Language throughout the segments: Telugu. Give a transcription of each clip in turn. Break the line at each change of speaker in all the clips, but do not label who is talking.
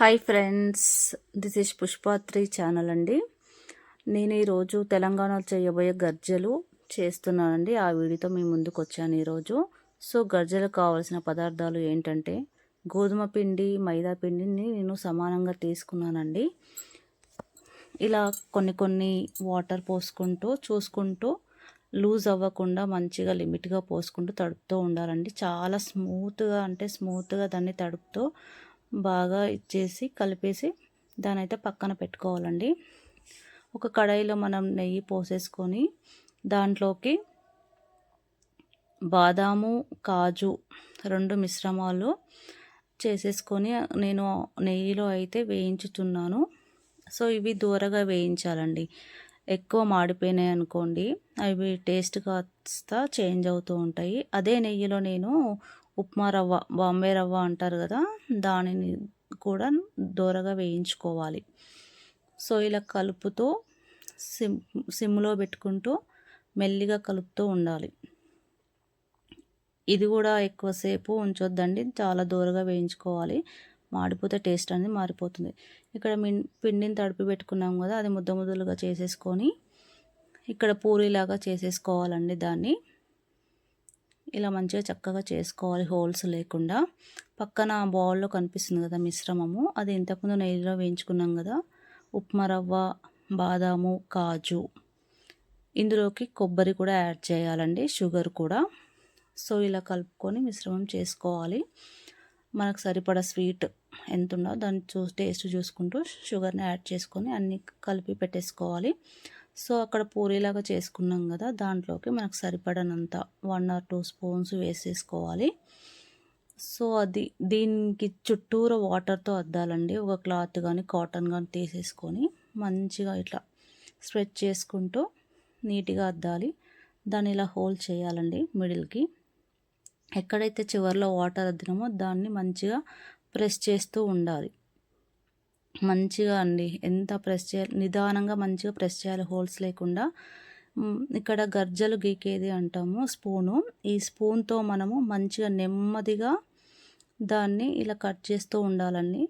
Hi friends this is Pushpatri channel అండి. నేను ఈరోజు తెలంగాణలో చేయబోయే గర్జలు చేస్తున్నానండి. ఆ వీడియోతో మీ ముందుకు వచ్చాను ఈరోజు సో గర్జలకు కావాల్సిన పదార్థాలు ఏంటంటే గోధుమ పిండి మైదా పిండిని నేను సమానంగా తీసుకున్నానండి. ఇలా కొన్ని కొన్ని వాటర్ పోసుకుంటూ చూసుకుంటూ లూజ్ అవ్వకుండా మంచిగా లిమిట్గా పోసుకుంటూ తడుపుతూ ఉండాలండి. చాలా స్మూత్గా అంటే స్మూత్గా దాన్ని తడుపుతూ బాగా ఇచ్చేసి కలిపేసి దాని అయితే పక్కన పెట్టుకోవాలండి. ఒక కడాయిలో మనం నెయ్యి పోసేసుకొని దాంట్లోకి బాదాము కాజు రెండు మిశ్రమాలు చేసేసుకొని నేను నెయ్యిలో అయితే వేయించుతున్నాను. సో ఇవి దూరగా వేయించాలండి. ఎక్కువ మాడిపోయినాయి అనుకోండి అవి టేస్ట్ కాస్త చేంజ్ అవుతూ ఉంటాయి. అదే నెయ్యిలో నేను ఉప్మా రవ్వ బాంబే రవ్వ అంటారు కదా దానిని కూడా దూరగా వేయించుకోవాలి. సో ఇలా కలుపుతూ సిమ్ సిమ్లో పెట్టుకుంటూ మెల్లిగా కలుపుతూ ఉండాలి. ఇది కూడా ఎక్కువసేపు ఉంచొద్దండి చాలా దూరగా వేయించుకోవాలి. మాడిపోతే టేస్ట్ అనేది మారిపోతుంది. ఇక్కడ మిన్ పిండిని తడిపి పెట్టుకున్నాం కదా అది ముద్ద ముద్దలుగా చేసేసుకొని ఇక్కడ పూరిలాగా చేసేసుకోవాలండి దాన్ని. ఇలా మంచిగా చక్కగా చేసుకోవాలి హోల్స్ లేకుండా. పక్కన బౌల్లో కనిపిస్తుంది కదా మిశ్రమము. అది ఇంతకుముందు నెయ్యిలో వేయించుకున్నాం కదా. ఉప్మా రవ్వ బాదాము కాజు. ఇందులోకి కొబ్బరి కూడా యాడ్ చేయాలండి షుగర్ కూడా. సో ఇలా కలుపుకొని మిశ్రమం చేసుకోవాలి. మనకు సరిపడా స్వీట్ ఎంత ఉందో దాన్ని చూ టేస్ట్ చూసుకుంటూ షుగర్ని యాడ్ చేసుకొని అన్నీ కలిపి పెట్టేసుకోవాలి. సో అక్కడ పూరీలాగా చేసుకున్నాం కదా దాంట్లోకి మనకు సరిపడనంత వన్ ఆర్ టూ స్పూన్స్ వేసేసుకోవాలి. సో అది దీనికి చుట్టూరు వాటర్తో అద్దాలండి. ఒక క్లాత్ కానీ కాటన్ కానీ తీసేసుకొని మంచిగా ఇట్లా స్ట్రెచ్ చేసుకుంటూ నీట్గా అద్దాలి. దాన్ని ఇలా హోల్డ్ చేయాలండి మిడిల్కి. ఎక్కడైతే చివరిలో వాటర్ అద్దినామో దాన్ని మంచిగా ప్రెస్ చేస్తూ ఉండాలి. మంచిగా అండి. ఎంత ప్రెస్ చేయాలి నిదానంగా మంచిగా ప్రెస్ చేయాలి. హోల్స్ లేకుండా. ఇక్కడ గర్జలు గీకేది అంటాము. స్పూను. ఈ స్పూన్తో మనము మంచిగా నెమ్మదిగా దాన్ని ఇలా కట్ చేస్తూ ఉండాలండి.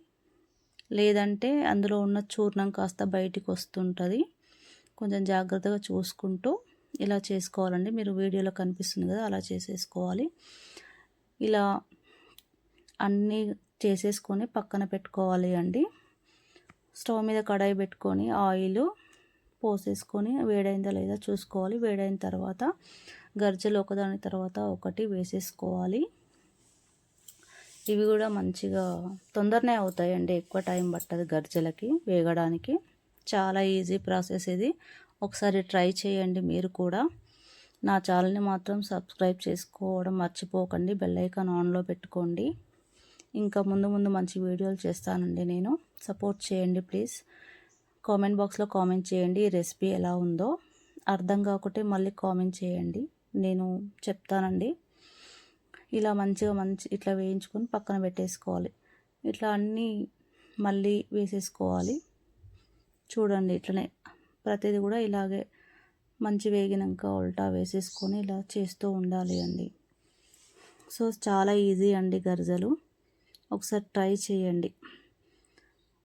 లేదంటే అందులో ఉన్న చూర్ణం కాస్త బయటికి వస్తుంటుంది. కొంచెం జాగ్రత్తగా చూసుకుంటూ ఇలా చేసుకోవాలండి. మీరు వీడియోలో కనిపిస్తుంది కదా అలా చేసేసుకోవాలి. ఇలా అన్నీ చేసేసుకొని పక్కన పెట్టుకోవాలి అండి. స్టవ్ మీద కడాయి పెట్టుకొని ఆయిల్ పోసేసుకొని వేడైందా లేదా చూసుకోవాలి. వేడైన తర్వాత గర్జలు ఒకదాని తర్వాత ఒకటి వేసేసుకోవాలి. ఇవి కూడా మంచిగా తొందరనే అవుతాయండి. ఎక్కువ టైం పట్టదు గర్జలకి వేగడానికి. చాలా ఈజీ ప్రాసెస్ ఇది. ఒకసారి ట్రై చేయండి మీరు కూడా. నా ఛానల్ని మాత్రం సబ్స్క్రైబ్ చేసుకోవడం మర్చిపోకండి. బెల్ ఐకాన్ ఆన్లో పెట్టుకోండి. ఇంకా ముందు ముందు మంచి వీడియోలు చేస్తానండి నేను. సపోర్ట్ చేయండి ప్లీజ్ కామెంట్ బాక్స్లో కామెంట్ చేయండి ఈ రెసిపీ ఎలా ఉందో. అర్థం కాకుంటే మళ్ళీ కామెంట్ చేయండి. నేను చెప్తానండి. ఇలా మంచిగా మంచి ఇట్లా వేయించుకొని పక్కన పెట్టేసుకోవాలి. ఇట్లా అన్నీ మళ్ళీ వేసేసుకోవాలి. చూడండి ఇట్లనే. ప్రతిదీ కూడా ఇలాగే మంచి వేగినాక ఉల్టా వేసేసుకొని ఇలా చేస్తూ ఉండాలి అండి. సో చాలా ఈజీ అండి గర్జలు. ఒకసారి ట్రై చేయండి.